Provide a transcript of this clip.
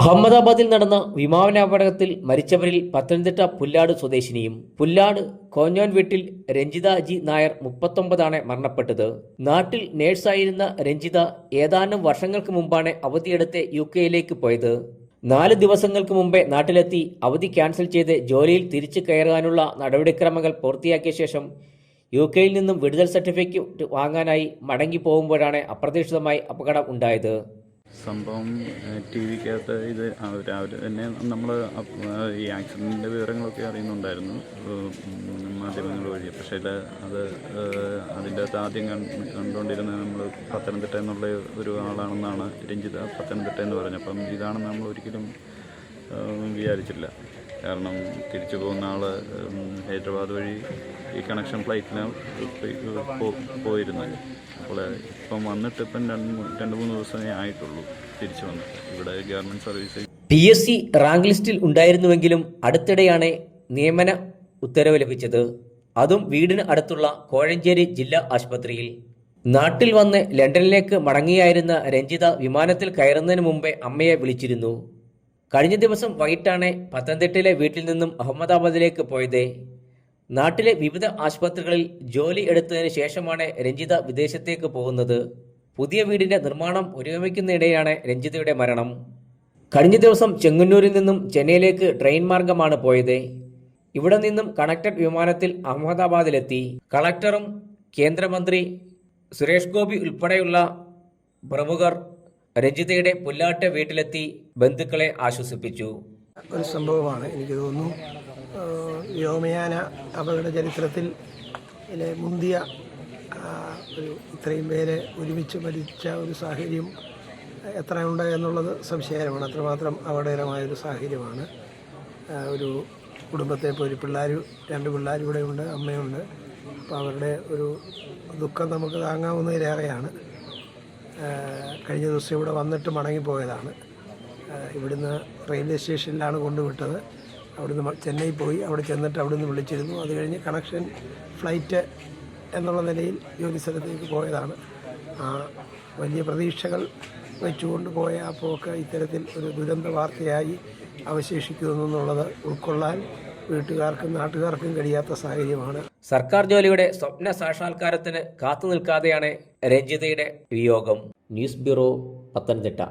അഹമ്മദാബാദിൽ നടന്ന വിമാനാപകടത്തിൽ മരിച്ചവരിൽ പത്തനംതിട്ട പുല്ലാട് സ്വദേശിനിയും പുല്ലാട് കോഞ്ഞോൻ വീട്ടിൽ രഞ്ജിത ജി നായർ മുപ്പത്തൊമ്പതാണ് മരണപ്പെട്ടത്. നാട്ടിൽ നേഴ്സായിരുന്ന രഞ്ജിത ഏതാനും വർഷങ്ങൾക്ക് മുമ്പാണ് അവധിയെടുത്ത് യു കെയിലേക്ക് പോയത്. നാല് ദിവസങ്ങൾക്ക് മുമ്പേ നാട്ടിലെത്തി അവധി ക്യാൻസൽ ചെയ്ത് ജോലിയിൽ തിരിച്ചു കയറാനുള്ള നടപടിക്രമങ്ങൾ പൂർത്തിയാക്കിയ ശേഷം യു കെയിൽ നിന്നും വിടുതൽ സർട്ടിഫിക്കറ്റ് വാങ്ങാനായി മടങ്ങി പോകുമ്പോഴാണ് അപ്രതീക്ഷിതമായി അപകടം ഉണ്ടായത്. സംഭവം ടി വിക്കകത്ത് ഇത് അവർ തന്നെ നമ്മൾ ഈ ആക്സിഡന്റിന്റെ വിവരങ്ങളൊക്കെ അറിയുന്നുണ്ടായിരുന്നു മാധ്യമങ്ങൾ വഴി. പക്ഷേ ഇത് അത് അതിന്റെ അകത്ത് ആദ്യം കണ്ട് കണ്ടുകൊണ്ടിരുന്നത് നമ്മൾ പത്തനംതിട്ട എന്നുള്ള ഒരു ആളാണെന്നാണ് രഞ്ജിത പത്തനംതിട്ട എന്ന് പറഞ്ഞത്. അപ്പം ഇതാണെന്ന് നമ്മൾ ഒരിക്കലും വിചാരിച്ചില്ല. കാരണം തിരിച്ചു പോകുന്ന ആൾ ഹൈദരാബാദ് വഴി ഈ കണക്ഷൻ ഫ്ലൈറ്റിലാണ് പോയിരുന്നത് അപ്പോൾ ഇപ്പം വന്നിട്ട് ഇപ്പം രണ്ട് രണ്ട് മൂന്ന് ദിവസമേ ആയിട്ടുള്ളൂ തിരിച്ചു വന്നിട്ട്. ഇവിടെ government service P S C rank ലിസ്റ്റിൽ ഉണ്ടായിരുന്നുവെങ്കിലും അടുത്തിടെയാണ് നിയമന ഉത്തരവ് ലഭിച്ചത്. അതും വീടിന് അടുത്തുള്ള കോഴഞ്ചേരി ജില്ലാ ആശുപത്രിയിൽ. നാട്ടിൽ വന്ന് ലണ്ടനിലേക്ക് മടങ്ങിയായിരുന്ന രഞ്ജിത വിമാനത്തിൽ കയറുന്നതിന് മുമ്പേ അമ്മയെ വിളിച്ചിരുന്നു. കഴിഞ്ഞ ദിവസം വൈകിട്ടാണ് പത്തനംതിട്ടയിലെ വീട്ടിൽ നിന്നും അഹമ്മദാബാദിലേക്ക് പോയത്. നാട്ടിലെ വിവിധ ആശുപത്രികളിൽ ജോലി എടുത്തതിന് ശേഷമാണ് രഞ്ജിത വിദേശത്തേക്ക് പോകുന്നത്. പുതിയ വീടിന്റെ നിർമ്മാണം പുരോഗമിക്കുന്നതിടെയാണ് രഞ്ജിതയുടെ മരണം. കഴിഞ്ഞ ദിവസം ചെങ്ങന്നൂരിൽ നിന്നും ചെന്നൈയിലേക്ക് ട്രെയിൻ മാർഗമാണ് പോയത്. ഇവിടെ നിന്നും കണക്റ്റഡ് വിമാനത്തിൽ അഹമ്മദാബാദിലെത്തി. കളക്ടറും കേന്ദ്രമന്ത്രി സുരേഷ് ഗോപി ഉൾപ്പെടെയുള്ള പ്രമുഖർ രഞ്ജിതയുടെ പുല്ലാട്ട വീട്ടിലെത്തി ബന്ധുക്കളെ ആശ്വസിപ്പിച്ചു. ഒരു സംഭവമാണ് എനിക്ക് തോന്നുന്നു. വ്യോമയാന അപകട ചരിത്രത്തിൽ മുന്തിയ ഒരു ഇത്രയും പേരെ ഒരുമിച്ച് മരിച്ച ഒരു സാഹചര്യം എത്ര ഉണ്ട് എന്നുള്ളത് സംശയകരമാണ്. അത്രമാത്രം അപകടകരമായ ഒരു സാഹചര്യമാണ് ഒരു കുടുംബത്തെ ഇപ്പോൾ ഒരു പിള്ളേർ രണ്ട് പിള്ളേർ ഇവിടെയുണ്ട് അമ്മയുണ്ട്. അപ്പോൾ അവരുടെ ഒരു ദുഃഖം നമുക്ക് താങ്ങാവുന്നതിലേറെയാണ്. കഴിഞ്ഞ ദിവസം ഇവിടെ വന്നിട്ട് മടങ്ങിപ്പോയതാണ്. ഇവിടുന്ന് റെയിൽവേ സ്റ്റേഷനിലാണ് കൊണ്ടുവിട്ടത്. അവിടുന്ന് ചെന്നൈ പോയി. അവിടെ ചെന്നിട്ട് അവിടുന്ന് വിളിച്ചിരുന്നു. അത് കഴിഞ്ഞ് കണക്ഷൻ ഫ്ലൈറ്റ് എന്നുള്ള നിലയിൽ ജോലി സ്ഥലത്തേക്ക് പോയതാണ്. ആ വലിയ പ്രതീക്ഷകൾ വെച്ചുകൊണ്ട് പോയ ആ പോക്ക് ഇത്തരത്തിൽ ഒരു ദുരന്ത വാർത്തയായി അവശേഷിക്കുന്നു എന്നുള്ളത് ഉൾക്കൊള്ളാൻ വീട്ടുകാർക്കും നാട്ടുകാർക്കും കഴിയാത്ത സാഹചര്യമാണ്. സർക്കാർ ജോലിയുടെ സ്വപ്ന സാക്ഷാത്കാരത്തിന് കാത്തു നിൽക്കാതെയാണ് രഞ്ജിതയുടെ വിയോഗം. News bureau Pathanamthitta.